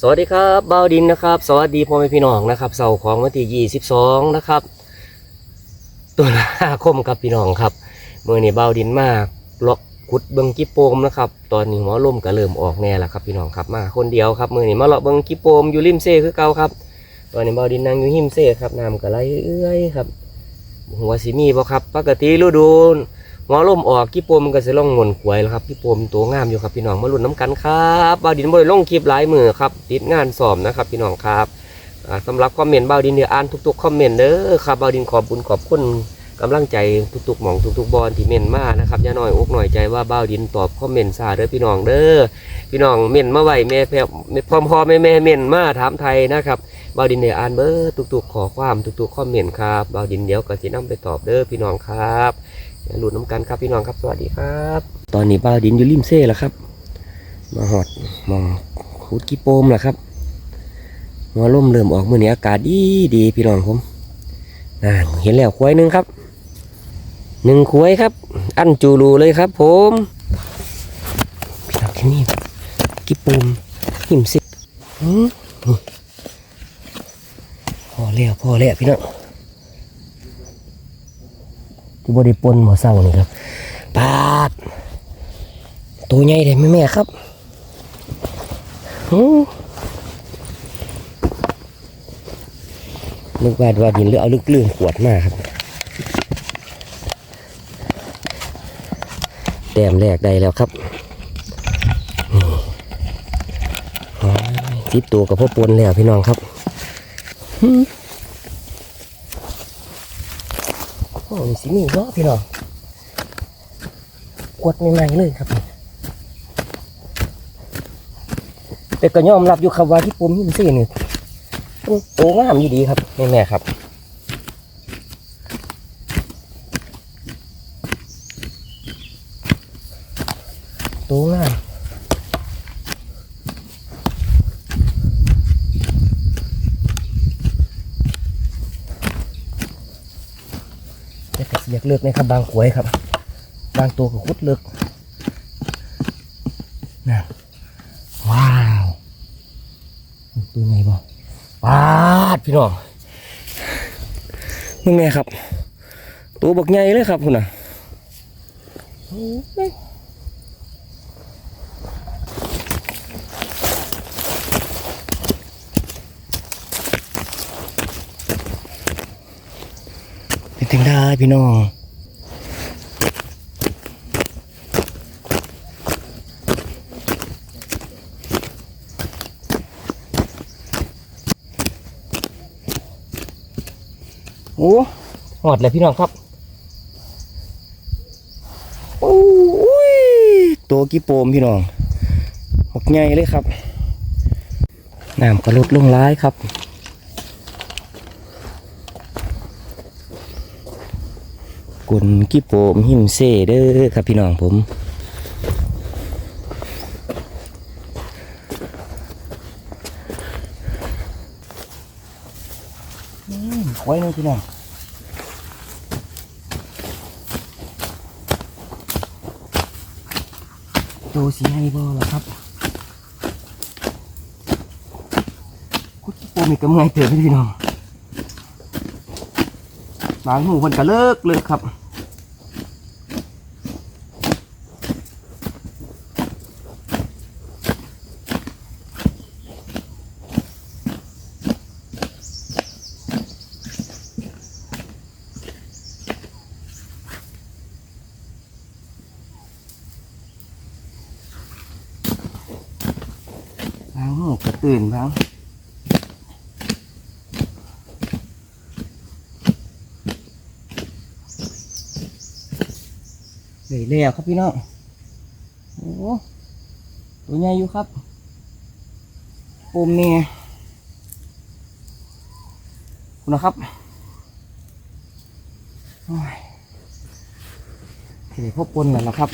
สวัสดีครับบ่าวดินนะครับ สวัสดีพ่อแม่พี่น้องนะครับเสาร์ของวันที่22นะครับตุลาคมครับพี่น้องครับเมื่อนี้บ่าวดินมากเลาะขุดเบิงกิโปมนะครับ ตอนนี้หัวลมก็เริ่มออกแน่แล้วครับพี่น้องครับมาคนเดียวครับมื่อนี้มาเลาะเบิงกิโปมอยู่ริมเซ่คือเก่าครับ ตอนนี้บ่าวดินนั่งอยู่ริมเซ่ครับน้ำก็ไหลเอื้อยครับหัวสีมีบ่ครับ ปกติฤดู หัวลมออกกิโปมมันก็จะล่องงนขวยแล้วครับกิโปมตัวงามอยู่ครับพี่น้องมาลุ้นน้ำกันครับบ่าวดินบ่ได้ลงคลิปหลายมือครับติดงานสอบนะครับพี่น้องครับอ่าสำหรับคอมเมนต์บ่าวดินเดี๋ยวอ่านทุกๆคอมเมนต์เด้อครับบ่าวดินขอบคุญขอบคุณกำลังใจทุกๆหม่องทุกๆบอลที่เม่นมานะครับอย่าน้อยอกหน่อยใจว่าบ่าวดินตอบคอมเมนต์ซาเด้อพี่น้องเด้อพี่น้องเม่นมาไหวแม่แพ่พร้อมพอแม่แม่เม่นมาถามไทยนะครับบ่าวดินเดี๋ยวอ่านเบอร์ทุกๆขอความทุกๆคอมเมนต์ครับบ่าวดินเดี๋ยวก็สินํไปตอบเด้อพี่น้องครับ หลุดน้ำกันครับพี่น้องครับสวัสดีครับ ตอนนี้บ่าดินอยู่ริมเซ่แล้วครับ มาหอดมองขุดกีโปมแล้วครับหัวลมเริ่มออกมือนี้อากาศดีดีพี่น้องผมน่าเห็นแล้วควายหนึ่งครับหนึ่งควายครับ อันจูรูเลยครับ ผมพี่น้องที่นี่กีโปมหิมเซ่หืมพอแล้วพอแล้วพี่น้อง ที่บริปนหมอเศร้านี่ครับปาดตัวใหญ่เลยแม่ๆครับหูนึกว่าว่าดินหรือเอาลึกลื่นขวดมากครับแต้มแรกได้แล้วครับนี่โอ้ยทิปตัวกับพ่อปนแล้วพี่น้องครับหืม โอ้ย สิมีเนาะพี่น้องกวดใหม่ๆเลยครับแต่ก็ยอมรับอยู่ครับว่าที่ปุ่มหินซี่นี่มันโตงามอยู่ดีครับแม่ๆครับโตงามแต่ก็สิอยาก เลือกนะครับ บางขวยครับ บางตัวก็คุดเลือกนะว้าวตัวไงบ่ปาดพี่น้องนี่ไงครับ ตัวบักใหญ่เลยครับคุณน่ะเป็นถึงได้พี่น้อง อ้หอดเลยพี่น้องครับโอ้ยตัวกี่โปมพี่น้องหกใหญ่เลยครับน้ำก็ลดลงร้ายครับกุนกี่โปมหิมเซ่เด้อครับพี่น้องผมไว้เลยพี่น้อง โตสีให้บอแล้วครับคุดโปมีกำไงเตือนพี่น้องบางหูมันก็เลิกเลิกครับ อื่นบางเลยแล้วครับพี่น้อง โอ้ตัวใหญ่อยู่ครับโอมเนี่ยคุณนะครับโอ้ยที่ได้พบปนแล้วครับ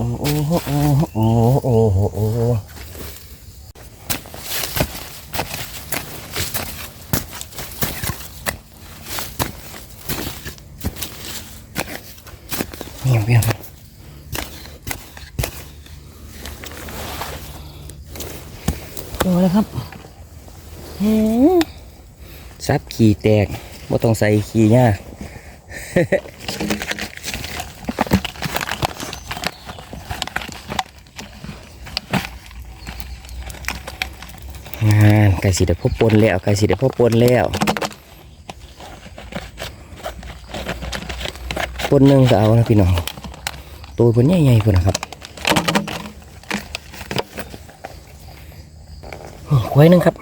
โอ้โอ้โอ้โอ้โอ้เบี่ยงเบี่ยงโตแล้วครับซับขี่แตกไม่ต้องใส่ขี่เน่าก งานไก่สีได้พบปนแล้วไก่สีได้พบปนแล้วปนหนึ่งก็เอานะพี่น้องตัวปนใหญ่ๆพุ่นนะครับนี่ไว้หนึงครับ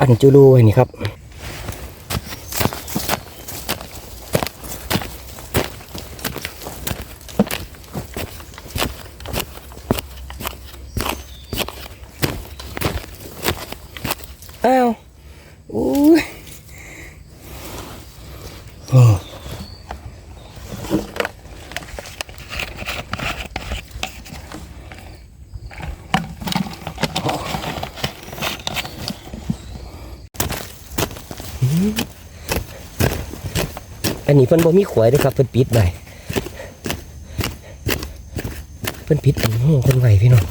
อันจูรูไว้นี่ครับอ้าวอุ้ยโอ้ อันนี้เพิ่นบ่มีขวยด้วยครับเพิ่นปิดไว้เพิ่นปิดหูเพิ่นไว้พี่น้อง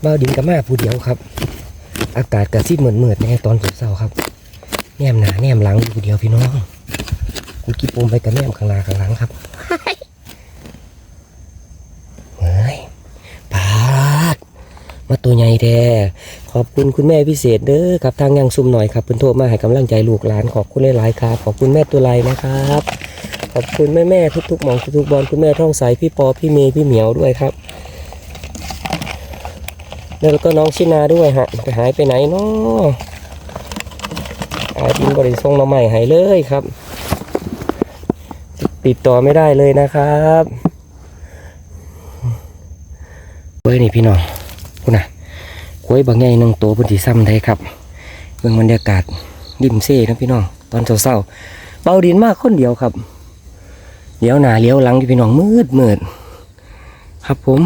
เบ้าดินกับมาผู้เดียวครับ อากาศกระซิบเหมือนเมือดในตอนเช้าครับแนมหนาแนมหลังอยู่ผู้เดียวพี่น้องกูกี่ปมไปกับแนมข้างหน้าข้างหลังครับเฮ้ยปาดมาตัวใหญ่แท้ ขอบคุณคุณแม่พิเศษเด้อครับทางยังซุ่มหน่อยครับเพิ่นโทรมาให้กำลังใจลูกหลานขอบคุณหลายๆครับ ขอบคุณแม่ตัวไรนะครับ ขอบคุณแม่แม่ๆทุกๆหมองทุกๆบอลคุณแม่ท่องใสพี่ปอพี่เมย์พี่เหมียวด้วยครับ แล้วก็น้องชินาด้วยฮะจะหายไปไหนเนาะอาจินบริส่งมาใหม่หายเลยครับ ติดต่อไม่ได้เลยนะครับเว้ยนี่พี่น้องคุณน่ะ กล้วยบางใหญ่หนึ่งตัวพื้นที่ซ้ำได้ครับเบื้องบรรยากาศริมเซ่นะพี่น้องตอนเศร้าๆเบาดินมากคนเดียวครับเลี้ยวหนาเลี้ยวหลังพี่น้องมืดมืดครับผม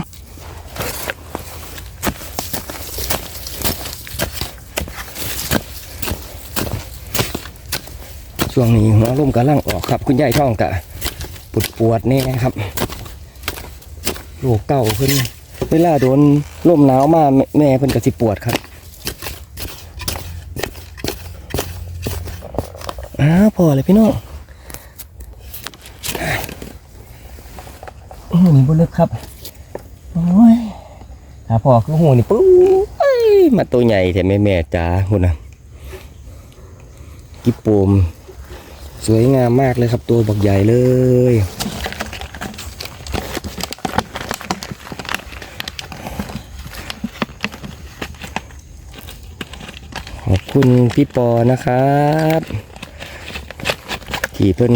ช่วงนี้หัวลมกำลังออกครับ คุณยายท่องกะปวดปวดๆนี่นะครับโรคเก่าเพิ่น เวลาโดนลมหนาวมาแม่เพิ่นก็สิปวดครับอ้าพอเลยพี่น้องหูนี่บนลึกครับโอ้ยถ้าพอคือหูนี่ปุ๊บเอ้ยมาตัวใหญ่แต่แม่แม่จ๋าหุ่นนะกิบโปม สวยงามมากเลยครับตัวบักใหญ่เลย ขอบ คุณพี่ปอนะครับที่เพิ่น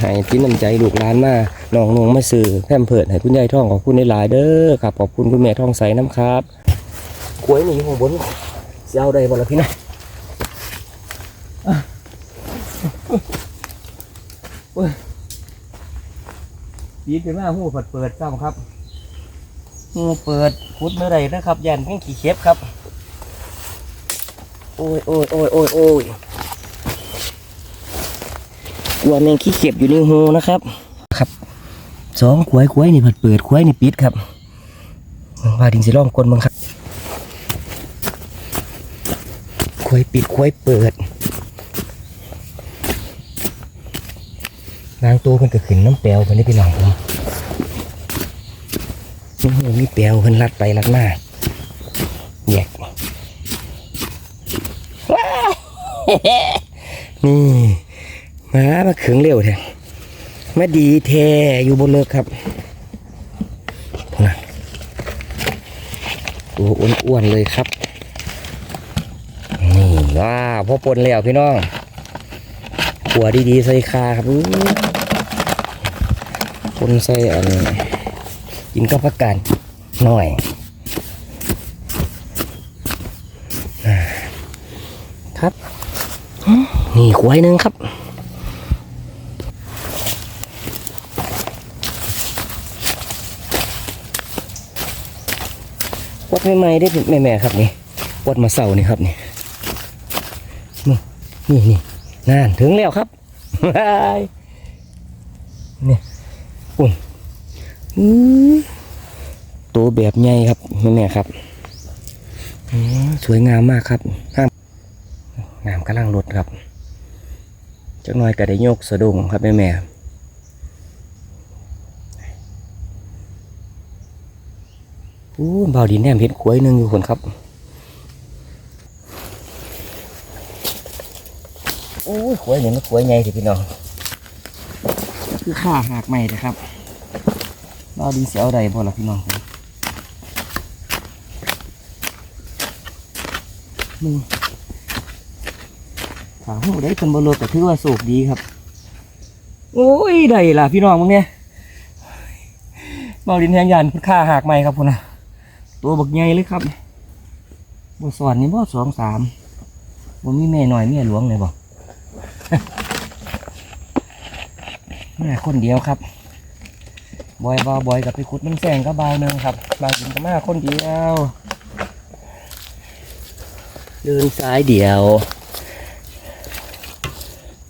ให้ที่น้ำใจลูกหลานมาน้องนงมาซื้อแพมเพิดให้คุณยายท่องขอบคุณในหลายเด้อครับขอบคุณคุณแม่ท่องใสน้ำครับกล้วยนี่อยู่ข้างบนเสียเอาได้บ่ละพี่นะปีนขึ้นมาหูเปิดเปิดซ้ำครับหูเปิดพุดเมื่อไรนะครับยันเพียงขี่เข็บครับ โอ้ยโอ้ยโอ้ยโอ้ยโอ้ยกลัวแมงขี้เข็บอยู่ในหูนะครับ ครับสองขวายขวายนี่เปิดเปิดขวายนี่ปิดครับว่าดิงสิล่องกลบังครับขวายปิดขวายเปิดนางตัวเพิ่นก็ขึ้นน้ำแปลวเพิ่นได้พี่น้องผมนี่มีแปลวเพิ่นลัดไปลัดมาแยกว้าว นี่มามาเขืองเร็วแท้มาดีแท้อยู่บนเลิกครับนะตัวอ้วนๆเลยครับ นี่ว้าวพอปนแล้วพี่น้องขัวดีๆใส่คาครับอู้คนใส่อันกินกับผักกาดหน่อยอ่าครับ นี่ขวยหนึ่งครับวัดใหม่ๆได้แม่แม่ๆครับนี่วัดมาเสานี่ครับนี่นี่นี่นี่นั่นถึงแล้วครับนี่ปุ่นอื้อตัวแบบใหญ่ครับแม่แม่ครับอ๋อสวยงามมากครับงามงามกำลังรดครับ จักหน่อยก็ได้โยกสะดุ้งครับแม่แม่อู้เบาดินแนมเห็นขวยหนึ่งอยู่คนครับโอ้ขวยเนี่ยมันขวยใหญ่สิพี่น้อง คือข้าหักใหม่นะครับเราดินเสียวใดบ่ล่ะพี่น้องมึง ถามหูได้เป็นบอลก็ถือว่าสูกดีครับ โอ้ยได้ล่ะพี่น้องมึงเนี่ยเบาดินแหงยันคือข้าหักใหม่ครับพุ่นนะตัวบักใหญ่เลยครับบสอนนี่บ่สองสามบ่มีแม่หน่อยแม่หลวงเลยบ่แม่คนเดียวครับบอยบาวบอยกับไปขุดน้ำแสงก็บาวหนึงครับบาวกินกับมาคนเดียว เดินซ้ายเดียว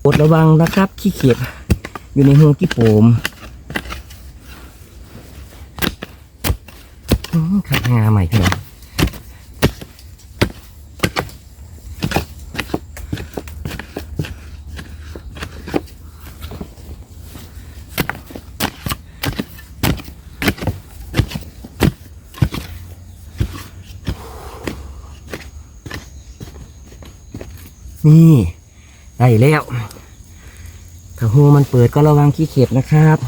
กดระวังนะครับ ขี้เกียจอยู่ในหูกี่โปมขัดงาใหม่พี่น้องนี่ ได้แล้ว ถ้าหูมันเปิดก็ระวังขี้เข็บนะครับ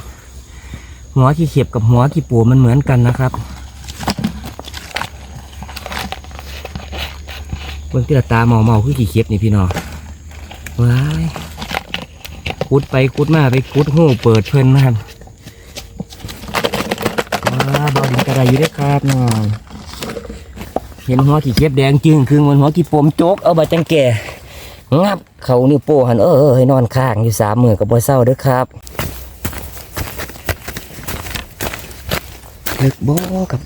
หัวขี้เข็บกับหัวขี้ปูมันเหมือนกันนะครับเบิ่งที่ตาเมาเมาคือขี้เข็บนี่พี่น้องว้ายคุดไปคุดมาไปคุดหูเปิดเพลินนะครับว้าเบาดินกระไรอยู่ด้วยครับน้องเห็นหัวขี้เข็บแดงจึงคือมันหัวขี้ปมโจกเอาบาจังแก่ งับเขานิ้วโป้หันเออเออให้นอนข้างอยู่สามมือกับบ่เศร้าเด้อครับลิกบ่กับ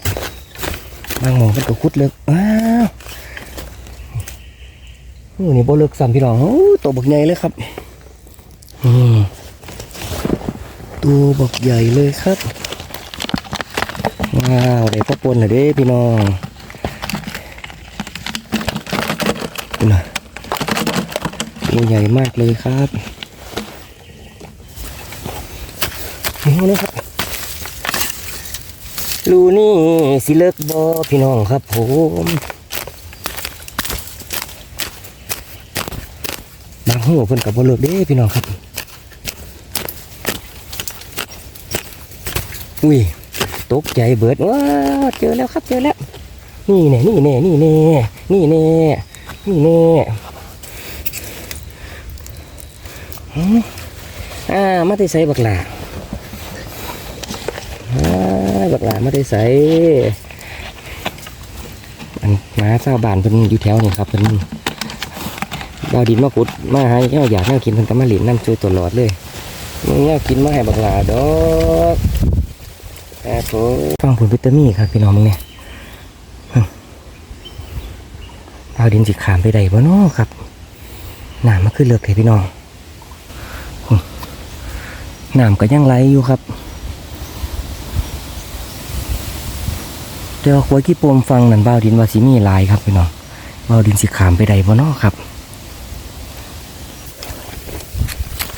บางหมองเป็นก็คุดเลิกอ้าวโอ้นี่บ่เลิกซ้ำพี่น้องตัวบักใหญ่เลยครับตัวบักใหญ่เลยครับว้าวได้พ่อปนเลยเด้พี่น้องนี่นะ ตัวใหญ่มากเลยครับนี่นะครับรูนี่สิเลิกบอพี่น้องครับผมบางหัวเพิ่นกับบ่เลิกเด้พี่น้องครับ อุ้ยตกใจเบิดว้าเจอแล้วครับเจอแล้ว นี่แน่นี่แน่นี่แน่นี่แน่นี่แน่ อ่ามาได้ใส่บักหลาบักหลามาได้ใส่อันน้าเจ้าบานเพิ่นอยู่แถวนี่ครับเพิ่นดาวดินมาขุดมาให้เจ้าอยากให้กินเพิ่นก็มาหลินน้ำช่วยตลอดเลยมึงอยากกินมาให้บักหลาดอกครับผมฟังผลวิตามินครับพี่น้องมึงเนี่ยดาวดินสิขามไปได้บ่เนาะครับน้ำมันขึ้นเลือกเลยพี่น้อง น้ำก็ยังไหลอยู่ครับเดี๋ยวควยกี่ปมฟังนั่นบ่าวดินว่าสีมีลายครับพี่น้องบ่าวดินสีขามไปใดบ่นอครับ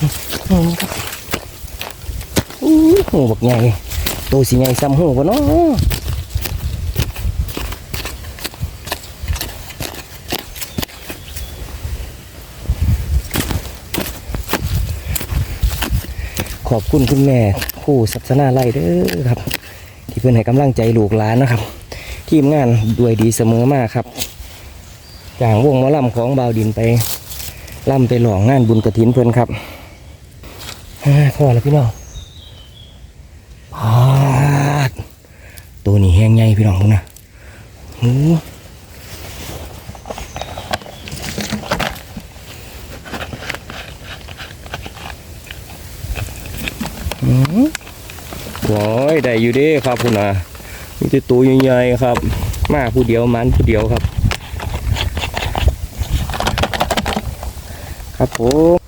นี่ครับอู้หูบักใหญ่โตสีใหญ่ซ้ำหูบ่เนอ ขอบคุณคุณแม่คู่ศักนาไล่เด้อครับ ที่เพื่อนให้กำลังใจลูกหลานนะครับ ทีมงานด้วยดีเสมอมากครับจางวงมะล่ำของบาวดินไปล่ำไปหลองงานบุญกระถินเพื่อนครับอ่าพอแล้วพี่น้องพาดตัวนี้แห้งใหญ่พี่น้องพวกนะหู โอ้ยได้อยู่ด้ครับคุณนะมีแต่ตัวใหญ่ๆครับ มาผู้เดียวมันผู้เดียวครับ ครับผม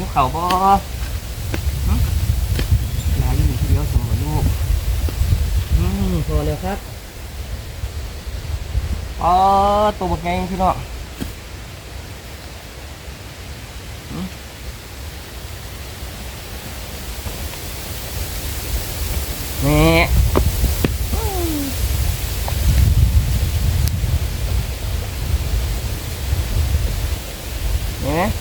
ลูกเขาบ่หึลาอยู่ทีเดียวสมบูรณ์ลูกอืมพอแล้วครับอ๋อตัวบักไงพี่น้องหึนี่นี่นะอื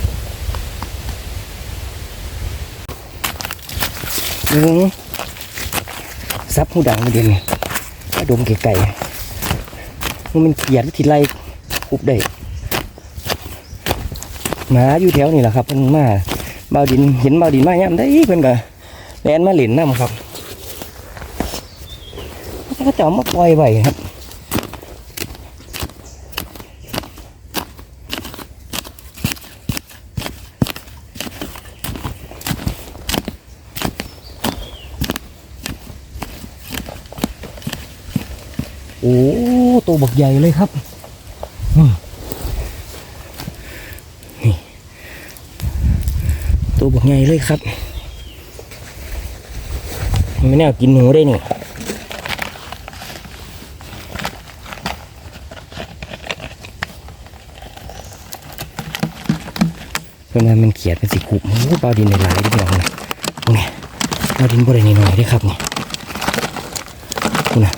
ม ซับหูดังมาเด่นดมไก่ๆมันเขียดวิธีไล่คุบได้หมาอยู่แถวนี่แหละครับเพิ่นมาเบาดินเห็นเบาดินมาย่ำได้เพิ่นก็แลนมาเหลนน้ำครับก็จะมาปล่อยไว้ครับ โอ้ ตัวบักใหญ่เลยครับนี่นี่ตัวบักใหญ่เลยครับไม่แน่ากินหนูได้นี่เพื่อนว่ามันเขียดเป็นสีขุบโอ้ปลาดินในหลายที่พี่น้องนะนี่ปลาดินบริเวณน้อยๆเด้อครับนี่คุณนะ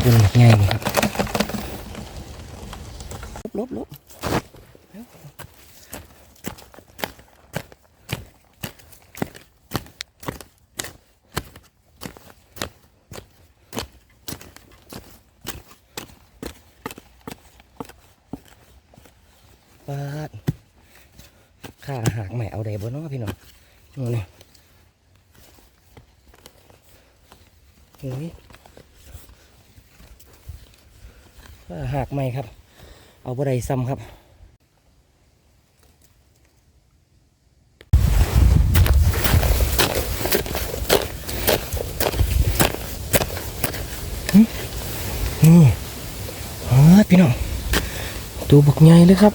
เป็นแบบง่ายเลยครับลบลบปาดข้าหากใหม่เอาได้บ่เนาะพี่น้องนี่โอ้ย ว่า หากไม่ครับ เอาบไดซ้ำครับนี่อ๋อพี่น้องตัวบักใหญ่เลยครับ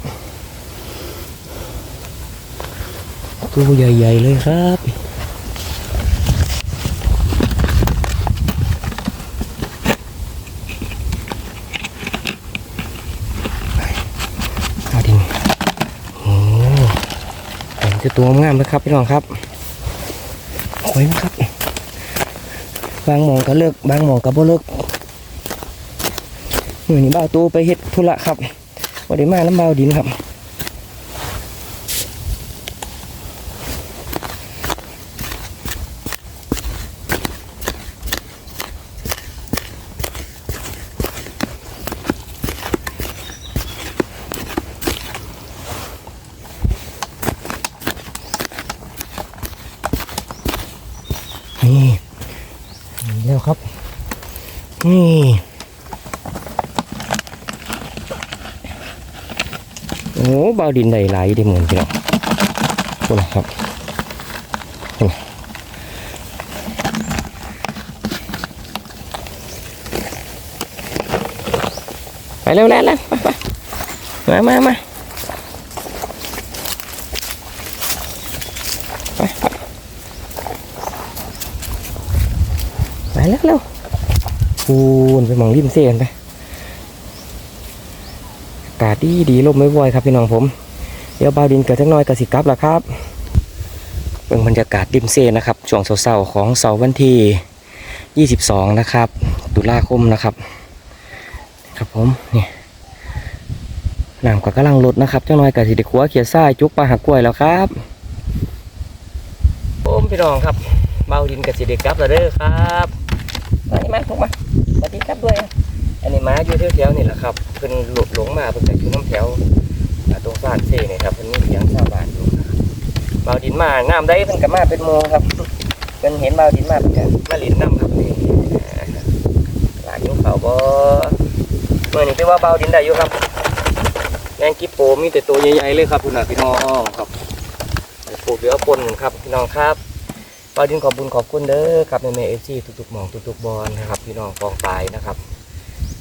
ตัวใหญ่ๆเลยครับ เอาดินโอ้เห็น จะตัวงามเลยครับพี่น้องครับโอ้ยนะครับ บางหมองก็เลิกบางหมองก็บ่เลิกมือนี้บ่าวตูไปเฮ็ดธุระครับวันนี้มาน้ำบ่าวดินครับ แล้วครับ นี่โอ้เบาดินใดไหลายได้เหมือนพี่น้องคนนะครับนี่ไปเร็วแล้วแล้วไปไปมามามาไปไป ไปแล้วเร็ว ปูนไปหมองริมเสียนไปอากาศดีดีลมไม่บ่อยครับพี่น้องผม เดี๋ยวบาวดินเกิดจักหน้อยกระสิกลับแล้วครับเป็นบรรยากาศริมเซนนะครับช่วงเสาร์ๆของเสาร์วันที่ 22 นะครับ ตุลาคมนะครับ ครับผมนี่น้ำก็กำลังลดนะครับจักหน้อยกระสิเด็กขัวเขียดทรายจุกปลาหักกล้วยแล้วครับผมพี่น้องครับเบาดินกับสิเด็กกลับแล้วเด้อครับมานี่มาถูกมา สวัสดีครับด้วย อันนี้ม้าอยู่แถวๆนี่แหละครับเพิ่นหลบหลงมาเพิ่นก็อยู่น้ำแถวตรงซ่านเซ่นี่ครับเพิ่นมีเสียงชาวบ้านอยู่นะครับเบาดินมาน้ำได้เพิ่นก็มาเป็นโมครับเพิ่นเห็นเบาดินมาเพิ่นก็มาลินน้ำครับนี่หลานยู่เขาบ่เมื่อนี้คือว่าเบาดินได้อยู่ครับแมงกิปโปมีแต่ตัวใหญ่ๆเลยครับคุณน่ะพี่น้องครับปูเหลือปนครับพี่น้องครับ ปาดินขอบบุญขอบคุณเด้อครับในเมเอซีทุกๆหมองทุกๆบอลนะครับ พี่น้องกองปลายนะครับ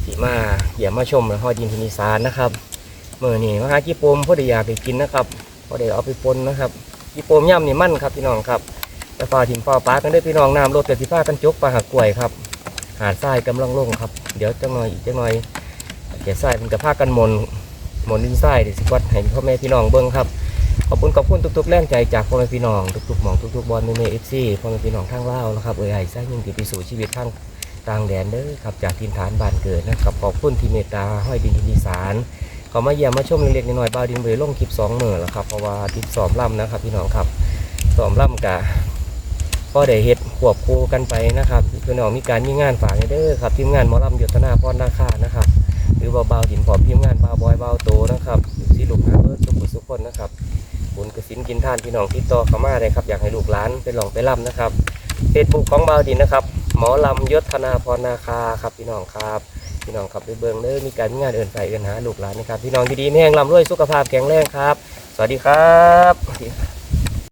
ที่มาเยี่ยมาชมและห้อยดินพินิสารนะครับเมื่อนี่มาหาจีโปมพอดีอยากไปกินนะครับพอดีเอาไปปนนะครับจีโปมย่ำนี่มั่นครับพี่น้องครับแต่ฟ้าถิ่มฟ้าป้ากันด้อพี่น้องน้ำรถกับสิฟ้ากันจกปลาหักกล้วยครับหาดทรายกำลังลงครับเดี๋ยวจังหน่อยอีกจังหน่อยแก่ทรายมันจะพากันหมนหมนดินทรายเดี๋ยวสิวัดให้พ่อแม่พี่น้องเบิ้งครับ ขอบคุณขอบคุณทุกๆแรงใจจากพ่อแม่พี่น้องทุกๆหมองทุกๆบอลเมเมเอฟซีพ่อแม่พี่น้องทางล่าวนะครับเอ่ยไอ้ส้ยิ่งที่ไปสู่ชีวิตทางต่างแดนเด้อครับจากทินฐานบ้านเกิดนะครับขอบคุณที่เมตตาห้อยดินทินดีสารขามาเยี่ยมมาชมเล็กๆน้อยๆบ่าวดินเบยลงคลิปสองมือแล้วครับเพราะว่าติดสอมล่ำนะครับ พี่น้องครับสอมล่ำกะก็ได้เฮ็ดควบคู่กันไปนะครับพี่น้องมีการมีงานฝากเด้อครับทีมงานหมอลำยศนาพรนาคานะครับ รือว่าบ่าวดินพร้อมทีมงานเบาบอยเบาโตนะครับที่ลูกหาเบิร์ดทุกคนทุกคนนะครับบุญกสินกินท่านพี่น้องที่ต่อขามาเลยครับอยากให้ลูกหลานไปหลองไปล่ำนะครับเฟซบุ๊กของเบาดินนะครับหมอลำยศธนาพรนาคาครับพี่น้องครับพี่น้องครับไปเบิงเด้อมีการงานเอื่นใส่เอื่นหาลูกหลานนะครับพี่น้องที่ดีๆแห้งลำรวยสุขภาพแข็งแรงครับ สวัสดีครับ